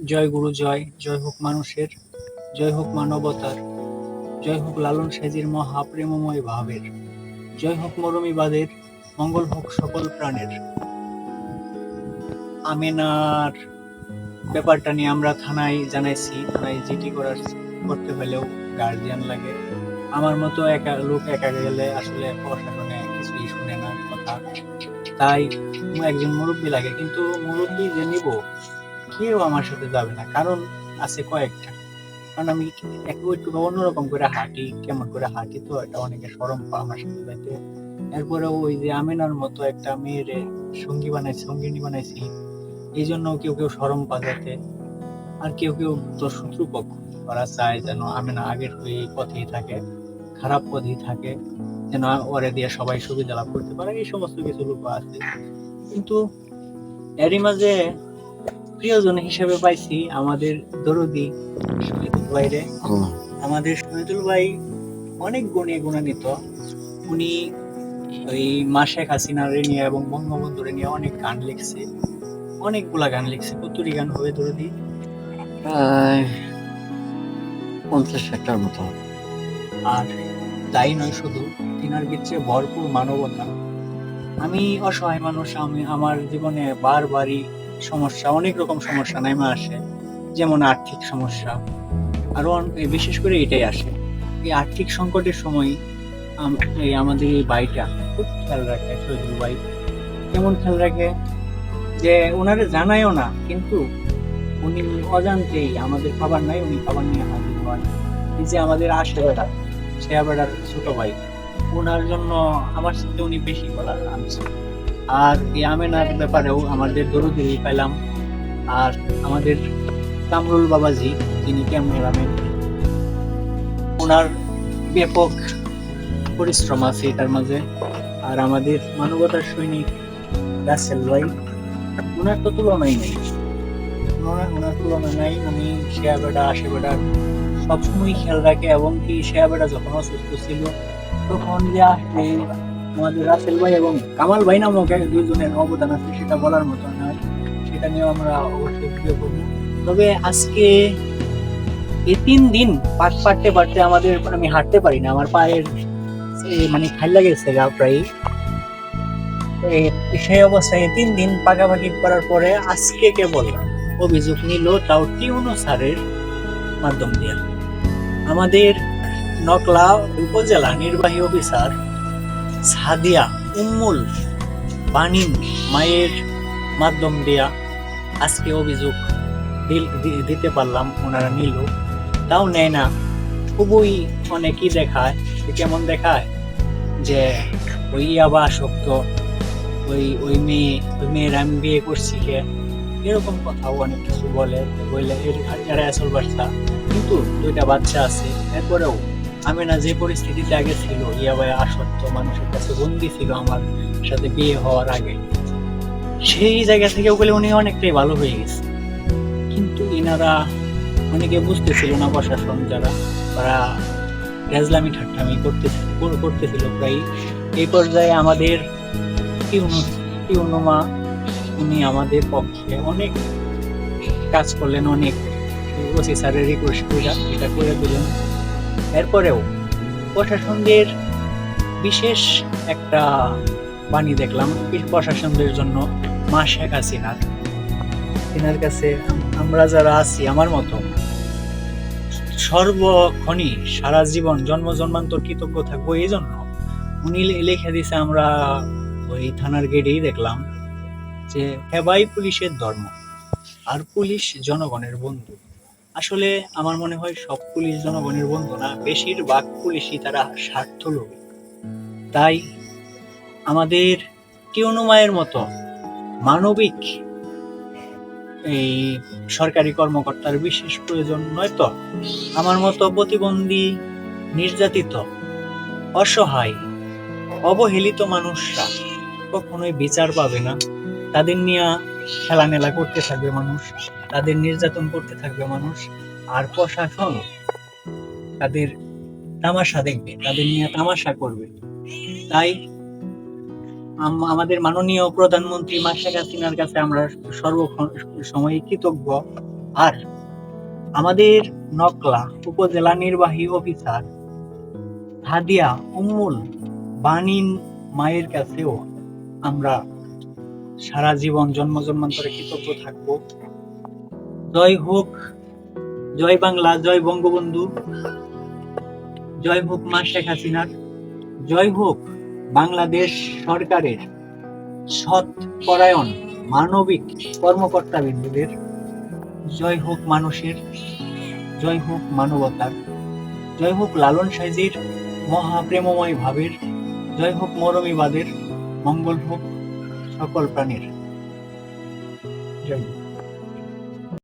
জয় গুরু জয় জয় হোক মানুষের, জয় হোক মানবতার, জয় হোক লালন সাজির মহা প্রেমময় ভাবের, জয় হোক মরমিবাদের, মঙ্গল হোক সকল প্রাণের। আমেনার ব্যাপারটা নিয়ে আমরা থানায় জানাইছি, থানায় জিটি করার, করতে হলেও গার্জিয়ান লাগে। আমার মতো একা লোক একা গেলে আসলে প্রশাসনে কিছুই শুনে না কথা। তাই একজন মুরব্বী লাগে, কিন্তু মুরব্বী যে নিব কেউ আমার সাথে যাবে না, কারণ আছে কয়েকটা। কারণ আমি একটু একটু অন্যরকম করে হাঁটি, কেমন করে হাঁটি তো এটা অনেকে সরম পা আমার সাথে যাইতে। এরপরে ওই যে আমিনার মতো একটা মেয়ের সঙ্গী বানাইছি, সঙ্গিনী বানাইছি এই জন্য কেউ কেউ সরম পা আর কেউ কেউ তো শত্রুপক্ষ ওরা চায় যেন আমিনা আগের ওই পথেই থাকে, খারাপ পথেই থাকে, যেন ওরে দিয়ে সবাই সুবিধা লাভ করতে পারে, এই সমস্ত কিছু লোক আছে। কিন্তু এরই মাঝে প্রিয়জন হিসেবে পাইছি আমাদের দরদি শহীদুল ভাইরে। আমাদের শহীদুল ভাই অনেক গুণে গুণান্বিত। উনি ওই মা শেখ হাসিনারে নিয়ে এবং বঙ্গবন্ধুরে নিয়ে অনেক গান লিখছে। অনেকগুলা গান লিখছে। কতটি গান হবে দরদি। প্রায় পঞ্চাশ ষাটটার মতো। আর তাই নয় শুধু তিনার ভিতরে ভরপুর মানবতা। আমি অসহায় মানুষ আমি আমার জীবনে বারবারই সমস্যা অনেক রকম সমস্যা নেমে আসে যেমন আর্থিক সমস্যা আরও অন- বিশেষ করে এটাই আসে। এই আর্থিক সংকটের সময় এই আমাদের এই ভাইটা খুব খেয়াল রাখে শহীদুল ভাই। কেমন খেয়াল রাখে? যে ওনারে জানায়ও না কিন্তু উনি অজান্তেই আমাদের খাবার নাই উনি খাবার নিয়ে হাজির হয় এই যে আমাদের আসে বেড়া সে বেড়ার ছোট ভাই। ওনার জন্য আমার সাথে উনি বেশি বলার আনছে। আর এই আমেনার ব্যাপারেও আমাদের দরদি পাইলাম আর আমাদের কামরুল বাবাজি, যিনি ক্যামেরাম্যান ওনার ব্যাপক পরিশ্রম আছে এটার মাঝে। আর আমাদের মানবতার সৈনিক রাসেল ভাই, ওনার তো তুলনাই নেই। ওনার তুলনা নাই, উনি শেয়া বেড়া, আসে বেড়ার সবসময় খেয়াল রাখে, এবং কি শেয়া বেড়া যখন অসুস্থ ছিল, তখন যে আসলে আমাদের রাসেল ভাই এবং কামাল ভাই নামক এক দুইজনের অবদান আছে, সেটা বলার মতো নয়। সেটা নিয়ে আমরা অবশ্যই ভিডিও করব। তবে আজকে এই তিন দিন পাট পাটতে পারতে আমাদের আমি হাঁটতে পারি না, আমার পায়ের মানে খাইলা গেছে গা প্রায়। সেই অবস্থায় তিন দিন পাকাপাকি করার পরে আজকে কেবল অভিযোগ নিল তাও টিউনো স্যারের মাধ্যম দিয়ে। আমাদের নকলা উপজেলা নির্বাহী অফিসার সাদিয়া, উম্মুল, বানিন, মায়ের মাধ্যম দিয়া আজকে অভিযোগ দিতে পারলাম ওনারা নিল। তাও নেয় না। খুবই অনেকই দেখায় কেমন দেখায়? যে ওই আবার আসক্ত, ওই ওই মেয়ে, ওই মেয়ের আমি বিয়ে করছি কে? এরকম কথাও অনেক কিছু বলে বলে এরা আসল বাচ্চা কিন্তু দুইটা বাচ্চা আছে, এরপরেও আমি না যে পরিস্থিতিতে আগে ছিল ইয়াবাই আসক্ত মানুষের কাছে বন্দি ছিল আমার সাথে বিয়ে হওয়ার আগে। সেই জায়গা থেকে বলে উনি অনেকটাই ভালো হয়ে গেছে। কিন্তু এনারা অনেকে বুঝতেছিল না প্রশাসন যারা, তারা রেজলামি ঠাট্টামি করতেছিল করতেছিল প্রায়। এই পর্যায়ে আমাদের ইউনু ইউনুমা উনি আমাদের পক্ষে অনেক কাজ করলেন, অনেক। ওসি স্যারের রিকোয়েস্ট করে এটা করে দিলেন। এরপরেও প্রশাসনদের বিশেষ একটা বাণী দেখলাম প্রশাসনদের জন্য মা শেখ হাসিনার। তিনার কাছে আমরা যারা আছি, আমার মতো, সর্বক্ষণই সারা জীবন জন্ম জন্মান্তর কৃতজ্ঞ থাকব এই জন্য উনি লিখে দিছে আমরা ওই থানার গেটেই দেখলাম যে, হেবাই পুলিশের ধর্ম। আর পুলিশ জনগণের বন্ধু। আসলে আমার মনে হয় সব পুলিশ জনগণের বন্ধু না, বেশিরভাগ পুলিশই তারা স্বার্থ লোভী তাই আমাদের টিউনুমায়ের মতো মানবিক এই সরকারি কর্মকর্তার বিশেষ প্রয়োজন নয় তো? আমার মতো প্রতিবন্ধী, নির্যাতিত, অসহায়, অবহেলিত মানুষরা কখনোই বিচার পাবে না। তাদের নিয়ে খেলামেলা করতে থাকবে মানুষ। তাদের নির্যাতন করতে থাকবে মানুষ, আর প্রশাসন তাদের তামাশা দেখবে, তাদের নিয়ে তামাশা করবে। তাই আম- আমাদের মাননীয় প্রধানমন্ত্রী মা শেখ হাসিনার কাছে আমরা সর্বক্ষণ সময় কৃতজ্ঞ। আর আমাদের নকলা উপজেলা নির্বাহী অফিসার হাদিয়া উম্মুল বানিন মায়ের কাছেও আমরা সারা জীবন জন্ম জন্মান্তরে কৃতজ্ঞ থাকব। জয় হোক, জয় বাংলা, জয় বঙ্গবন্ধু, জয় হোক মা শেখ হাসিনার, জয় হোক বাংলাদেশ সরকারের সৎ পরায়ণ মানবিক কর্মকর্তা বিন্দুদের জয় হোক মানুষের, জয় হোক মানবতার, জয় হোক লালন সাইজির মহাপ্রেমময় ভাবের, জয় হোক মরমীবাদের, মঙ্গল হোক সকল প্রাণীর। জয় হোক।